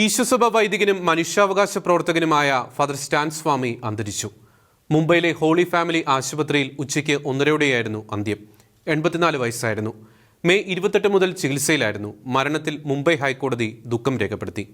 ഈശ്വസഭ വൈദികനും മനുഷ്യാവകാശ പ്രവർത്തകനുമായ father Stan സ്വാമി അന്തരിച്ചു. മുംബൈയിലെ ഹോളി ഫാമിലി ആശുപത്രിയിൽ ഉച്ചയ്ക്ക് ഒന്നരയോടെയായിരുന്നു അന്ത്യം. എൺപത്തിനാല് വയസ്സായിരുന്നു. മെയ് ഇരുപത്തെട്ട് മുതൽ ചികിത്സയിലായിരുന്നു. മരണത്തിൽ മുംബൈ ഹൈക്കോടതി ദുഃഖം രേഖപ്പെടുത്തി.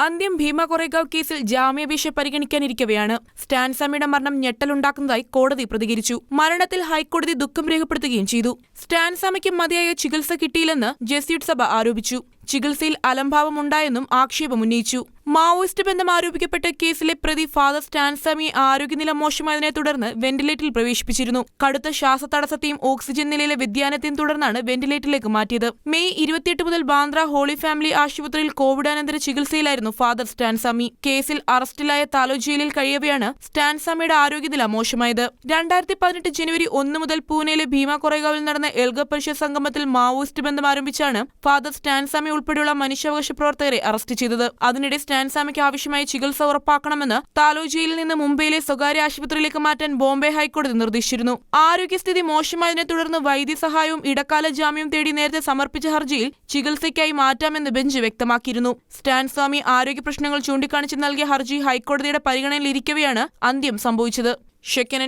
അന്ത്യം ഭീമ കൊറേഗാവ് കേസിൽ ജാമ്യാപേക്ഷ പരിഗണിക്കാനിരിക്കവെയാണ്. സ്റ്റാൻ സ്വാമിയുടെ മരണം ഞെട്ടലുണ്ടാക്കുന്നതായി കോടതി പ്രതികരിച്ചു. മരണത്തിൽ ഹൈക്കോടതി ദുഃഖം രേഖപ്പെടുത്തുകയും ചെയ്തു. സ്റ്റാൻ സ്വാമിക്ക് മതിയായ ചികിത്സ കിട്ടിയില്ലെന്ന് ജസ്യൂട്ട് സഭ ആരോപിച്ചു. ചികിത്സയിൽ അലംഭാവമുണ്ടായെന്നും ആക്ഷേപമുന്നയിച്ചു. മാവോയിസ്റ്റ് ബന്ധം ആരോപിക്കപ്പെട്ട കേസിലെ പ്രതി ഫാദർ സ്റ്റാൻസാമിയെ ആരോഗ്യനില മോശമായതിനെ തുടർന്ന് വെന്റിലേറ്ററിൽ പ്രവേശിപ്പിച്ചിരുന്നു. കടുത്ത ശ്വാസതടസ്സത്തെയും ഓക്സിജൻ നിലയിലെ വ്യതിയാനത്തെയും തുടർന്നാണ് വെന്റിലേറ്ററിലേക്ക് മാറ്റിയത്. മെയ് ഇരുപത്തിയെട്ട് മുതൽ ബാന്ദ്ര ഹോളി ഫാമിലി ആശുപത്രിയിൽ കോവിഡാനന്തര ചികിത്സയിലായിരുന്നു ഫാദർ സ്റ്റാൻസാമി കേസിൽ അറസ്റ്റിലായ താലോ ജയിലിൽ കഴിയവെയാണ് സ്റ്റാൻസാമിയുടെ ആരോഗ്യനില മോശമായത്. രണ്ടായിരത്തി പതിനെട്ട് ജനുവരി ഒന്ന് മുതൽ പൂനെയിലെ ഭീമ കൊറേഗാവിൽ നടന്ന എൽഗ പരിഷത്ത് സംഗമത്തിൽ മാവോയിസ്റ്റ് ബന്ധം ആരംഭിച്ചാണ് ഫാദർ സ്റ്റാൻസാമി ഉൾപ്പെടെയുള്ള മനുഷ്യാവകാശ പ്രവർത്തകരെ അറസ്റ്റ് ചെയ്തത്. അതിനിടെ സ്റ്റാൻസ്വാമിക്ക് ആവശ്യമായ ചികിത്സ ഉറപ്പാക്കണമെന്ന് താലൂ ജയിലിൽ നിന്ന് മുംബൈയിലെ സ്വകാര്യ ആശുപത്രിയിലേക്ക് മാറ്റാൻ ബോംബെ ഹൈക്കോടതി നിർദ്ദേശിച്ചിരുന്നു. ആരോഗ്യസ്ഥിതി മോശമായതിനെ തുടർന്ന് വൈദ്യസഹായവും ഇടക്കാല ജാമ്യം തേടി നേരത്തെ സമർപ്പിച്ച ഹർജിയിൽ ചികിത്സയ്ക്കായി മാറ്റാമെന്ന് ബെഞ്ച് വ്യക്തമാക്കിയിരുന്നു. സ്റ്റാൻസ്വാമി ആരോഗ്യ പ്രശ്നങ്ങൾ ചൂണ്ടിക്കാണിച്ച് നൽകിയ ഹർജി ഹൈക്കോടതിയുടെ പരിഗണനയിലിരിക്കവെയാണ് അന്ത്യം സംഭവിച്ചത്.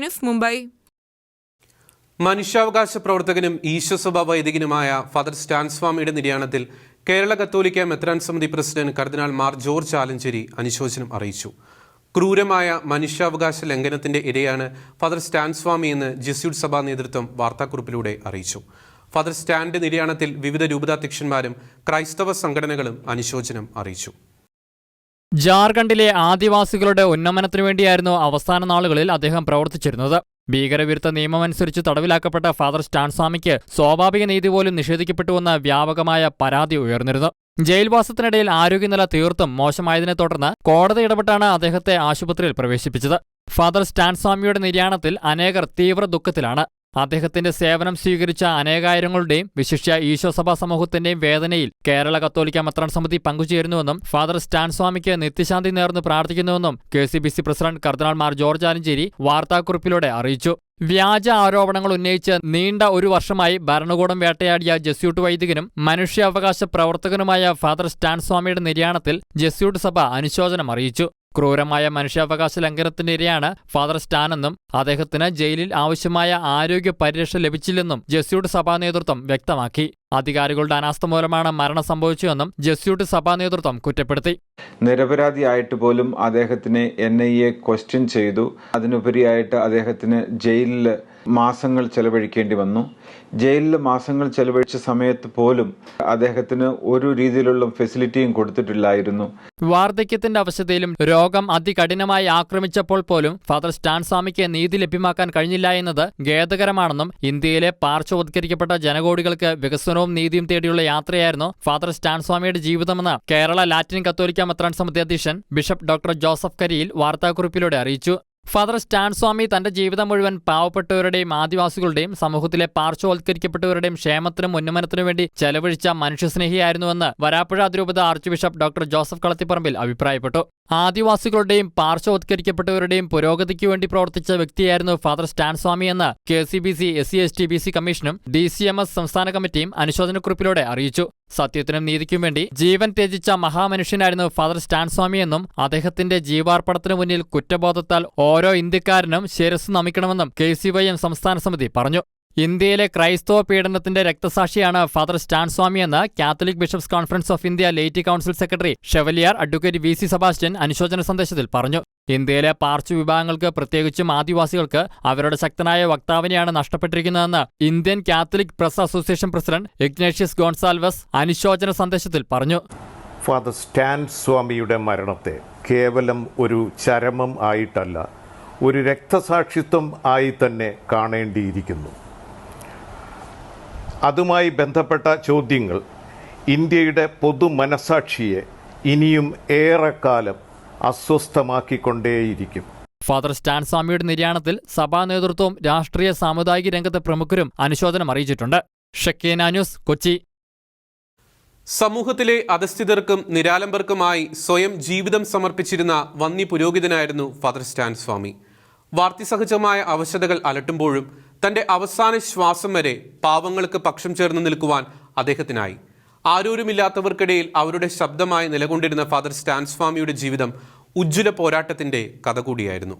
ന്യൂസ് മുംബൈ. മനുഷ്യാവകാശ പ്രവർത്തകനും ഈശ്വസഭ വൈദികനുമായ ഫാദർ സ്റ്റാൻസ്വാമിയുടെ നിര്യാണത്തിൽ കേരള കത്തോലിക്ക മെത്രാൻ സമിതി പ്രസിഡന്റ് കർദിനാൾ മാർ ജോർജ് ആലഞ്ചേരി അനുശോചനം അറിയിച്ചു. ക്രൂരമായ മനുഷ്യാവകാശ ലംഘനത്തിന്റെ ഇരയാണ് ഫാദർ സ്റ്റാൻ സ്വാമി എന്ന് ജസ്യൂട്ട് സഭാ നേതൃത്വം വാർത്താക്കുറിപ്പിലൂടെ അറിയിച്ചു. ഫാദർ സ്റ്റാൻഡ് നിര്യാണത്തിൽ വിവിധ രൂപതാധ്യക്ഷന്മാരും ക്രൈസ്തവ സംഘടനകളും അനുശോചനം അറിയിച്ചു. ജാർഖണ്ഡിലെ ആദിവാസികളുടെ ഉന്നമനത്തിനു വേണ്ടിയായിരുന്നു അവസാന നാളുകളിൽ അദ്ദേഹം പ്രവർത്തിച്ചിരുന്നത്. ഭീകരവിരുദ്ധ നിയമമനുസരിച്ച് തടവിലാക്കപ്പെട്ട ഫാദർ സ്റ്റാൻസ്വാമിക്ക് സ്വാഭാവിക നീതി പോലും നിഷേധിക്കപ്പെട്ടുവെന്ന വ്യാപകമായ പരാതി ഉയർന്നിരുന്നു. ജയിൽവാസത്തിനിടയിൽ ആരോഗ്യനില തീർത്തും മോശമായതിനെ തുടർന്ന് കോടതി ഇടപെട്ടാണ് അദ്ദേഹത്തെ ആശുപത്രിയിൽ പ്രവേശിപ്പിച്ചത്. ഫാദർ സ്റ്റാൻസ്വാമിയുടെ നിര്യാണത്തിൽ അനേകർ തീവ്ര ദുഃഖത്തിലാണ്. അദ്ദേഹത്തിന്റെ സേവനം സ്വീകരിച്ച അനേകായിരങ്ങളുടെയും വിശിഷ്യ ഈശോസഭാ സമൂഹത്തിന്റെയും വേദനയിൽ കേരള കത്തോലിക്ക മത്രാൻ സമിതി പങ്കുചേരുന്നുവെന്നും ഫാദർ സ്റ്റാൻ സ്വാമിക്ക് നിത്യശാന്തി നേർന്ന് പ്രാർത്ഥിക്കുന്നുവെന്നും K C B C president cardinal Mar George Alencherry വാർത്താക്കുറിപ്പിലൂടെ അറിയിച്ചു. വ്യാജ ആരോപണങ്ങൾ ഉന്നയിച്ച് നീണ്ട ഒരു വർഷമായി ഭരണകൂടം വേട്ടയാടിയ ജസ്യൂട്ട് വൈദികനും മനുഷ്യാവകാശ പ്രവർത്തകനുമായ ഫാദർ സ്റ്റാൻ സ്വാമിയുടെ നിര്യാണത്തിൽ ജസ്യൂട്ട് സഭ അനുശോചനം അറിയിച്ചു. ക്രൂരമായ മനുഷ്യാവകാശ ലംഘനത്തിനിരയാണ് ഫാദർ സ്റ്റാനെന്നും അദ്ദേഹത്തിന് ജയിലിൽ ആവശ്യമായ ആരോഗ്യ പരിരക്ഷ ലഭിച്ചില്ലെന്നും ജസ്യൂട്ട് സഭാ നേതൃത്വം വ്യക്തമാക്കി. അധികാരികളുടെ അനാസ്ഥ മൂലമാണ് മരണം സംഭവിച്ചതെന്നും ജസ്യൂട്ട് സഭാ നേതൃത്വം കുറ്റപ്പെടുത്തി. നിരപരാധിയായിട്ട് പോലും അദ്ദേഹത്തിനെ എൻ ഐ എ ക്വസ്റ്റ്യൻ ചെയ്തു. അതിനുപരിയായിട്ട് അദ്ദേഹത്തിന് ജയിലിൽ മാസങ്ങൾ ചെലവഴിക്കേണ്ടി വന്നു. ജയിലിൽ മാസങ്ങൾ ചെലവഴിച്ച സമയത്ത് പോലും അദ്ദേഹത്തിന് ഒരു രീതിയിലുള്ള ഫെസിലിറ്റിയും കൊടുത്തിട്ടില്ലായിരുന്നു. വാർദ്ധക്യത്തിന്റെ അവസ്ഥയിലും രോഗം അതികഠിനമായി ആക്രമിച്ചപ്പോൾ പോലും ഫാദർ സ്റ്റാൻസ്വാമിക്ക് നീതി ലഭ്യമാക്കാൻ കഴിഞ്ഞില്ല എന്നത് ഖേദകരമാണെന്നും ഇന്ത്യയിലെ പാർശ്വവത്കരിക്കപ്പെട്ട ജനകോടികൾക്ക് വികസനവും നീതിയും തേടിയുള്ള യാത്രയായിരുന്നു ഫാദർ സ്റ്റാൻസ്വാമിയുടെ ജീവിതമെന്ന് കേരള ലാറ്റിൻ കത്തോലിക്ക മെത്രാൻ സമിതി അധ്യക്ഷൻ ബിഷപ്പ് ഡോക്ടർ ജോസഫ് കരിയിൽ വാർത്താക്കുറിപ്പിലൂടെ അറിയിച്ചു. ഫാദർ സ്റ്റാൻ സ്വാമി തന്റെ ജീവിതം മുഴുവൻ പാവപ്പെട്ടവരുടെയും ആദിവാസികളുടെയും സമൂഹത്തിലെ പാർശ്വവൽക്കരിക്കപ്പെട്ടവരുടെയും ക്ഷേമത്തിനും ഉന്നമനത്തിനും വേണ്ടി ചെലവഴിച്ച മനുഷ്യസ്നേഹിയായിരുന്നുവെന്ന് വരാപ്പുഴ അതിരൂപത archbishop doctor Joseph Kalathiparambil അഭിപ്രായപ്പെട്ടു. ആദിവാസികളുടെയും പാർശ്വവത്കരിക്കപ്പെട്ടവരുടെയും പുരോഗതിക്ക് വേണ്ടി പ്രവർത്തിച്ച വ്യക്തിയായിരുന്നു ഫാദർ സ്റ്റാൻസ്വാമി എന്ന് K C B C S C S T B C കമ്മീഷനും ഡി സി എം എസ് സംസ്ഥാന കമ്മിറ്റിയും അനുശോചനക്കുറിപ്പിലൂടെ അറിയിച്ചു. സത്യത്തിനും നീതിക്കും വേണ്ടി ജീവൻ ത്യജിച്ച മഹാമനുഷ്യനായിരുന്നു ഫാദർ സ്റ്റാൻസ്വാമി എന്നും അദ്ദേഹത്തിന്റെ ജീവാർപ്പണത്തിനു മുന്നിൽ കുറ്റബോധത്താൽ ഓരോ ഇന്ത്യക്കാരനും ശിരസ് നമിക്കണമെന്നും കെ സി വൈ എം സംസ്ഥാന സമിതി പറഞ്ഞു. ഇന്ത്യയിലെ ക്രൈസ്തവ പീഡനത്തിന്റെ രക്തസാക്ഷിയാണ് ഫാദർ സ്റ്റാൻസ്വാമി എന്ന് Catholic bishops conference of India laity council secretary chevalier advocate V C Sebastian അനുശോചന സന്ദേശത്തിൽ പറഞ്ഞു. ഇന്ത്യയിലെ പാർശ്വ വിഭാഗങ്ങൾക്ക് പ്രത്യേകിച്ചും ആദിവാസികൾക്ക് അവരുടെ ശക്തനായ വക്താവിനെയാണ് നഷ്ടപ്പെട്ടിരിക്കുന്നതെന്ന് Indian Catholic press association president Ignatius Gonsalves അനുശോചന സന്ദേശത്തിൽ പറഞ്ഞു. ഫാദർ സ്റ്റാൻ സ്വാമിയുടെ മരണത്തെ കേവലം ഒരു ചരമം ആയിട്ടല്ല ഒരു രക്തസാക്ഷിത്വം ആയി തന്നെ കാണേണ്ടിയിരിക്കുന്നു. അതുമായി ബന്ധപ്പെട്ട ചോദ്യങ്ങൾ ഇന്ത്യയുടെ പൊതു മനസാക്ഷിയെ ഇനിയും ഏറെക്കാലം അസ്വസ്ഥമാക്കിക്കൊണ്ടേയിരിക്കും. ഫാദർ സ്റ്റാൻസ്വാമിയുടെ നിര്യാണത്തിൽ സഭാ നേതൃത്വവും രാഷ്ട്രീയ സാമുദായിക രംഗത്തെ പ്രമുഖരും അനുശോചനം അറിയിച്ചിട്ടുണ്ട്. ഷക്കീന ന്യൂസ് കൊച്ചി. സമൂഹത്തിലെ അധസ്ഥിതർക്കും നിരാലംബർക്കുമായി സ്വയം ജീവിതം സമർപ്പിച്ചിരുന്ന വന്നി പുരോഹിതനായിരുന്നു ഫാദർ സ്റ്റാൻസ്വാമി. വാർത്തിസഹജമായ അവശതകൾ അലട്ടുമ്പോഴും തന്റെ അവസാന ശ്വാസം വരെ പാവങ്ങൾക്ക് പക്ഷം ചേർന്ന് നിൽക്കുവാൻ അദ്ദേഹത്തിനായി. ആരോരുമില്ലാത്തവർക്കിടയിൽ അവരുടെ ശബ്ദമായി നിലകൊണ്ടിരുന്ന ഫാദർ സ്റ്റാൻസ്വാമിയുടെ ജീവിതം ഉജ്ജ്വല പോരാട്ടത്തിന്റെ കഥ കൂടിയായിരുന്നു.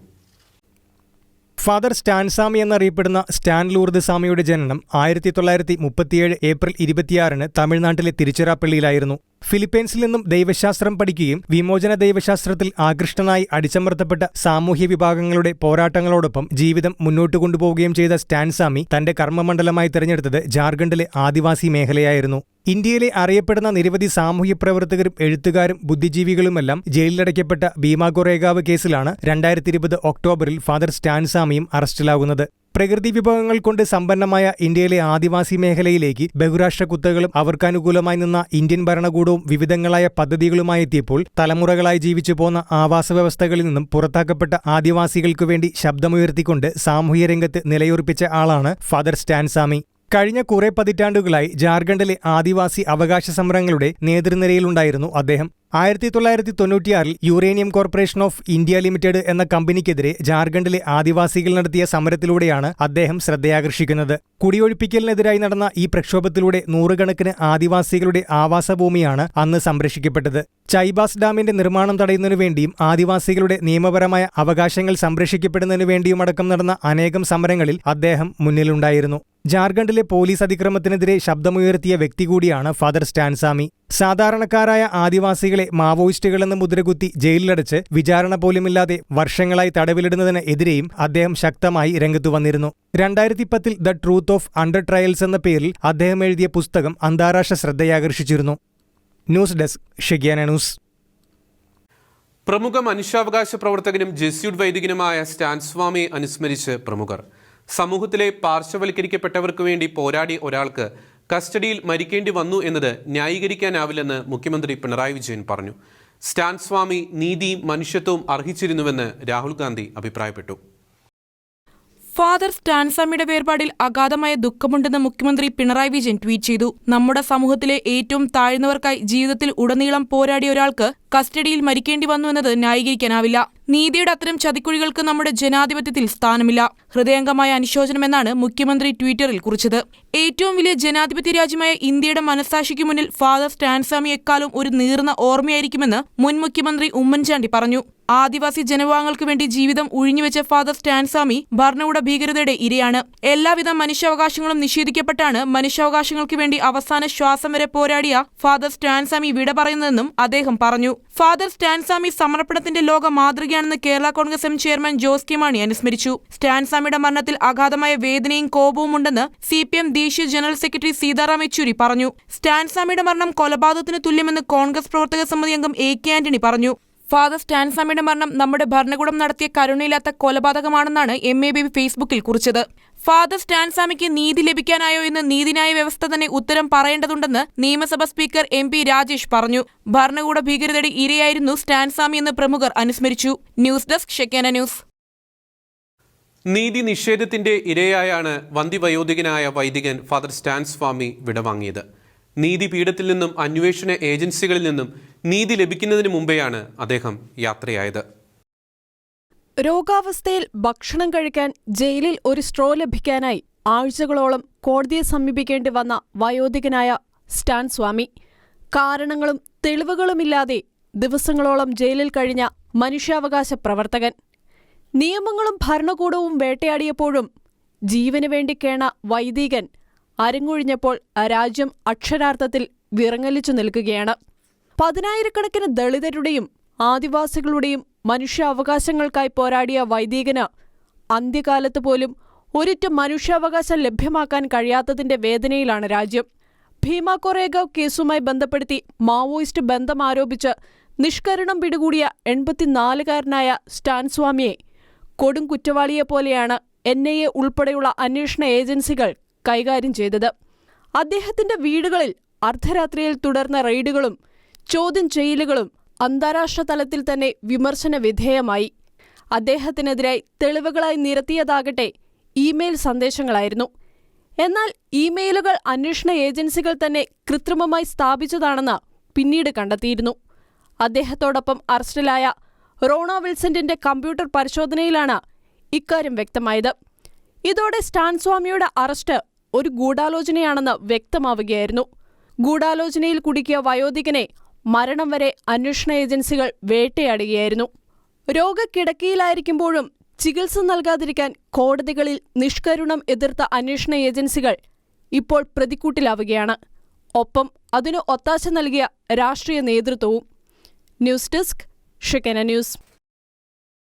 ഫാദർ സ്റ്റാൻസാമി എന്നറിയപ്പെടുന്ന സ്റ്റാൻ ലൂർദ് സ്വാമിയുടെ ജനനം ആയിരത്തി തൊള്ളായിരത്തി മുപ്പത്തിയേഴ് ഏപ്രിൽ ഇരുപത്തിയാറിന് തമിഴ്നാട്ടിലെ തിരുച്ചിറാപ്പള്ളിയിലായിരുന്നു. ഫിലിപ്പൈൻസിൽ നിന്നും ദൈവശാസ്ത്രം പഠിക്കുകയും വിമോചന ദൈവശാസ്ത്രത്തിൽ ആകൃഷ്ടനായി അടിച്ചമർത്തപ്പെട്ട സാമൂഹ്യ വിഭാഗങ്ങളുടെ പോരാട്ടങ്ങളോടൊപ്പം ജീവിതം മുന്നോട്ട് കൊണ്ടുപോവുകയും ചെയ്ത സ്റ്റാൻസാമി തന്റെ കർമ്മമണ്ഡലമായി തിരഞ്ഞെടുത്തത് ജാർഖണ്ഡിലെ ആദിവാസി മേഖലയായിരുന്നു. ഇന്ത്യയിലെ അറിയപ്പെടുന്ന നിരവധി സാമൂഹ്യ പ്രവർത്തകരും എഴുത്തുകാരും ബുദ്ധിജീവികളുമെല്ലാം ജയിലിലടയ്ക്കപ്പെട്ട ഭീമാ കൊറേഗാവ് കേസിലാണ് രണ്ടായിരത്തി ഇരുപത് ഒക്ടോബറിൽ ഫാദർ സ്റ്റാൻസാമിയും അറസ്റ്റിലാകുന്നത്. പ്രകൃതി വിഭവങ്ങൾ കൊണ്ട് സമ്പന്നമായ ഇന്ത്യയിലെ ആദിവാസി മേഖലയിലേക്ക് ബഹുരാഷ്ട്ര കുത്തകളും അവർക്കനുകൂലമായി നിന്ന ഇന്ത്യൻ ഭരണകൂടവും വിവിധങ്ങളായ പദ്ധതികളുമായി എത്തിയപ്പോൾ തലമുറകളായി ജീവിച്ചു പോന്ന ആവാസ വ്യവസ്ഥകളിൽ നിന്നും പുറത്താക്കപ്പെട്ട ആദിവാസികൾക്കു വേണ്ടി ശബ്ദമുയർത്തിക്കൊണ്ട് സാമൂഹ്യ രംഗത്ത് നിലയുറപ്പിച്ച ആളാണ് ഫാദർ സ്റ്റാൻസാമി. കഴിഞ്ഞ കുറെ പതിറ്റാണ്ടുകളായി ജാർഖണ്ഡിലെ ആദിവാസി അവകാശ സമരങ്ങളുടെ നേതൃനിരയിലുണ്ടായിരുന്നു അദ്ദേഹം. ആയിരത്തി തൊള്ളായിരത്തി തൊണ്ണൂറ്റിയാറിൽ uranium corporation of India limited എന്ന കമ്പനിക്കെതിരെ ജാർഖണ്ഡിലെ ആദിവാസികൾ നടത്തിയ സമരത്തിലൂടെയാണ് അദ്ദേഹം ശ്രദ്ധയാകർഷിക്കുന്നത്. കുടിയൊഴിപ്പിക്കലിനെതിരായി നടന്ന ഈ പ്രക്ഷോഭത്തിലൂടെ നൂറുകണക്കിന് ആദിവാസികളുടെ ആവാസഭൂമിയാണ് അന്ന് സംരക്ഷിക്കപ്പെട്ടത്. ചൈബാസ് ഡാമിന്റെ നിർമ്മാണം തടയുന്നതിനു വേണ്ടിയും ആദിവാസികളുടെ നിയമപരമായ അവകാശങ്ങൾ സംരക്ഷിക്കപ്പെടുന്നതിനു വേണ്ടിയുമടക്കം നടന്ന അനേകം സമരങ്ങളിൽ അദ്ദേഹം മുന്നിലുണ്ടായിരുന്നു. ജാർഖണ്ഡിലെ പോലീസ് അതിക്രമത്തിനെതിരെ ശബ്ദമുയർത്തിയ വ്യക്തി കൂടിയാണ് ഫാദർ സ്റ്റാൻസാമി. സാധാരണക്കാരായ ആദിവാസികളെ മാവോയിസ്റ്റുകളെന്ന് മുദ്രകുത്തി ജയിലിലടച്ച് വിചാരണ പോലുമില്ലാതെ വർഷങ്ങളായി തടവിലിടുന്നതിന് എതിരെയും അദ്ദേഹം ശക്തമായി രംഗത്തു വന്നിരുന്നു. രണ്ടായിരത്തി പത്തിൽ the truth of under trials എന്ന പേരിൽ അദ്ദേഹം എഴുതിയ പുസ്തകം അന്താരാഷ്ട്ര ശ്രദ്ധയാകർഷിച്ചിരുന്നു. News desk Shekinah news. പ്രമുഖ മനുഷ്യാവകാശ പ്രവർത്തകനും ജെസ്യൂഡ് വൈദികനുമായ സ്റ്റാൻസ്വാമിയെ അനുസ്മരിച്ച് പ്രമുഖർ. സമൂഹത്തിലെ പാർശ്വവൽക്കരിക്കപ്പെട്ടവർക്ക് വേണ്ടി പോരാടി ഒരാൾക്ക് കസ്റ്റഡിയിൽ മരിക്കേണ്ടി വന്നു എന്നത് ന്യായീകരിക്കാനാവില്ലെന്ന് മുഖ്യമന്ത്രി പിണറായി വിജയൻ പറഞ്ഞു. സ്റ്റാൻ സ്വാമി നീതിയും മനുഷ്യത്വവും അർഹിച്ചിരുന്നുവെന്ന് രാഹുൽ ഗാന്ധി അഭിപ്രായപ്പെട്ടു. ഫാദർ സ്റ്റാൻസാമിയുടെ വേർപാടിൽ അഗാധമായ ദുഃഖമുണ്ടെന്ന് മുഖ്യമന്ത്രി പിണറായി വിജയൻ ട്വീറ്റ് ചെയ്തു. നമ്മുടെ സമൂഹത്തിലെ ഏറ്റവും താഴ്ന്നവർക്കായി ജീവിതത്തിൽ ഉടനീളം പോരാടിയ ഒരാൾക്ക് കസ്റ്റഡിയിൽ മരിക്കേണ്ടി വന്നു എന്നത് ന്യായീകരിക്കാനാവില്ല. നീതിയുടെ അത്തരം ചതിക്കുഴികൾക്ക് നമ്മുടെ ജനാധിപത്യത്തിൽ സ്ഥാനമില്ല. ഹൃദയംഗമായ അനുശോചനമെന്നാണ് മുഖ്യമന്ത്രി ട്വിറ്ററിൽ കുറിച്ചത്. ഏറ്റവും വലിയ ജനാധിപത്യ രാജ്യമായ ഇന്ത്യയുടെ മനസാക്ഷിക്ക് മുന്നിൽ ഫാദർ സ്റ്റാൻസാമി എക്കാലം ഒരു നീർന്ന ഓർമ്മയായിരിക്കുമെന്ന് മുൻ മുഖ്യമന്ത്രി ഉമ്മൻചാണ്ടി പറഞ്ഞു. ആദിവാസി ജനവിഭാഗങ്ങൾക്ക് വേണ്ടി ജീവിതം ഉഴിഞ്ഞുവെച്ച ഫാദർ സ്റ്റാൻസാമി ഭരണകൂട ഭീകരതയുടെ ഇരയാണ്. എല്ലാവിധ മനുഷ്യാവകാശങ്ങളും നിഷേധിക്കപ്പെട്ടാണ് മനുഷ്യാവകാശങ്ങൾക്ക് വേണ്ടി അവസാന ശ്വാസം വരെ പോരാടിയ ഫാദർ സ്റ്റാൻസാമി വിട പറയുന്നതെന്നും അദ്ദേഹം പറഞ്ഞു. ഫാദർ സ്റ്റാൻസാമി സമർപ്പണത്തിന്റെ ലോക മാതൃകയാണെന്ന് Kerala Congress M chairman Jose K Mani അനുസ്മരിച്ചു. സ്റ്റാൻസാമിയുടെ മരണത്തിൽ അഗാധമായ വേദനയും കോപവും ഉണ്ടെന്ന് സി പി എം ദേശീയ ജനറൽ സെക്രട്ടറി സീതാറാം യെച്ചൂരി പറഞ്ഞു. സ്റ്റാൻസാമിയുടെ മരണം കൊലപാതകത്തിന് തുല്യമെന്ന് കോൺഗ്രസ് പ്രവർത്തക സമിതി അംഗം എ കെ ആന്റണി പറഞ്ഞു. ഫാദർ സ്റ്റാൻസാമിയുടെ മരണം നമ്മുടെ ഭരണകൂടം നടത്തിയ കരുണയില്ലാത്ത കൊലപാതകമാണെന്നാണ് എം എ ബേബി ഫേസ്ബുക്കിൽ കുറിച്ചത്. ഫാദർ സ്റ്റാൻസാമിക്ക് നീതി ലഭിക്കാനായോ എന്ന് നീതിന്യായ വ്യവസ്ഥ തന്നെ ഉത്തരം പറയേണ്ടതുണ്ടെന്ന് നിയമസഭാ സ്പീക്കർ എം പി രാജേഷ് പറഞ്ഞു. ഭരണകൂട ഭീകരതയുടെ ഇരയായിരുന്നു സ്റ്റാൻസാമി എന്ന് പ്രമുഖർ അനുസ്മരിച്ചു. News desk ഷെക്കേന news. നീതി നിഷേധത്തിന്റെ ഇരയായാണ് വന്ധ്യവയോധികനായ വൈദികൻ ഫാദർ സ്റ്റാൻസ്വാമി വിടവാങ്ങിയത്. നീതിപീഠത്തിൽ നിന്നും അന്വേഷണ ഏജൻസികളിൽ നിന്നും നീതി ലഭിക്കുന്നതിന് മുമ്പെയാണ് അദ്ദേഹം യാത്രയായത്. രോഗാവസ്ഥയിൽ ഭക്ഷണം കഴിക്കാൻ ജയിലിൽ ഒരു സ്ട്രോ ലഭിക്കാനായി ആഴ്ചകളോളം കോടതിയെ സമീപിക്കേണ്ടി വന്ന വയോധികനായ സ്റ്റാൻ സ്വാമി. കാരണങ്ങളും തെളിവുകളുമില്ലാതെ ദിവസങ്ങളോളം ജയിലിൽ കഴിഞ്ഞ മനുഷ്യാവകാശ പ്രവർത്തകൻ. നിയമങ്ങളും ഭരണകൂടവും വേട്ടയാടിയപ്പോഴും ജീവന് വേണ്ടി കേണ വൈദികൻ അരങ്ങൊഴിഞ്ഞപ്പോൾ രാജ്യം അക്ഷരാർത്ഥത്തിൽ വിറങ്ങലിച്ചു നിൽക്കുകയാണ്. പതിനായിരക്കണക്കിന് ദളിതരുടെയും ആദിവാസികളുടെയും മനുഷ്യാവകാശങ്ങൾക്കായി പോരാടിയ വൈദികന് അന്ത്യകാലത്ത് പോലും ഒരിറ്റ മനുഷ്യാവകാശം ലഭ്യമാക്കാൻ കഴിയാത്തതിന്റെ വേദനയിലാണ് രാജ്യം. ഭീമ കൊറേഗാവ് കേസുമായി ബന്ധപ്പെടുത്തി മാവോയിസ്റ്റ് ബന്ധം ആരോപിച്ച് നിഷ്കരണം പിടികൂടിയ എൺപത്തിനാലുകാരനായ സ്റ്റാൻ സ്വാമിയെ കൊടും കുറ്റവാളിയെപ്പോലെയാണ് എൻ ഐ എ ഉൾപ്പെടെയുള്ള അന്വേഷണ ഏജൻസികൾ കൈകാര്യം ചെയ്തത്. അദ്ദേഹത്തിന്റെ വീടുകളിൽ അർദ്ധരാത്രിയിൽ തുടർന്ന റെയ്ഡുകളും ചോദ്യം ചെയ്യലുകളും അന്താരാഷ്ട്ര തലത്തിൽ തന്നെ വിമർശന വിധേയമായി. അദ്ദേഹത്തിനെതിരായി തെളിവുകളായി നിരത്തിയതാകട്ടെ ഇമെയിൽ സന്ദേശങ്ങളായിരുന്നു. എന്നാൽ ഇമെയിലുകൾ അന്വേഷണ ഏജൻസികൾ തന്നെ കൃത്രിമമായി സ്ഥാപിച്ചതാണെന്ന് പിന്നീട് കണ്ടെത്തിയിരുന്നു. അദ്ദേഹത്തോടൊപ്പം അറസ്റ്റിലായ റോണ വിൽസന്റിന്റെ കമ്പ്യൂട്ടർ പരിശോധനയിലാണ് ഇക്കാര്യം വ്യക്തമായത്. ഇതോടെ സ്റ്റാൻ സ്വാമിയുടെ അറസ്റ്റ് ഒരു ഗൂഢാലോചനയാണെന്ന് വ്യക്തമാവുകയായിരുന്നു. ഗൂഢാലോചനയിൽ കുടുക്കിയ വയോധികനെ മരണം വരെ അന്വേഷണ ഏജൻസികൾ വേട്ടയാടുകയായിരുന്നു. രോഗക്കിടക്കിയിലായിരിക്കുമ്പോഴും ചികിത്സ നൽകാതിരിക്കാൻ കോടതികളിൽ നിഷ്കരുണം എതിർത്ത അന്വേഷണ ഏജൻസികൾ ഇപ്പോൾ പ്രതിക്കൂട്ടിലാവുകയാണ്. ഒപ്പം അതിനു ഒത്താശ നൽകിയ രാഷ്ട്രീയ നേതൃത്വവും. News desk Shekinah news.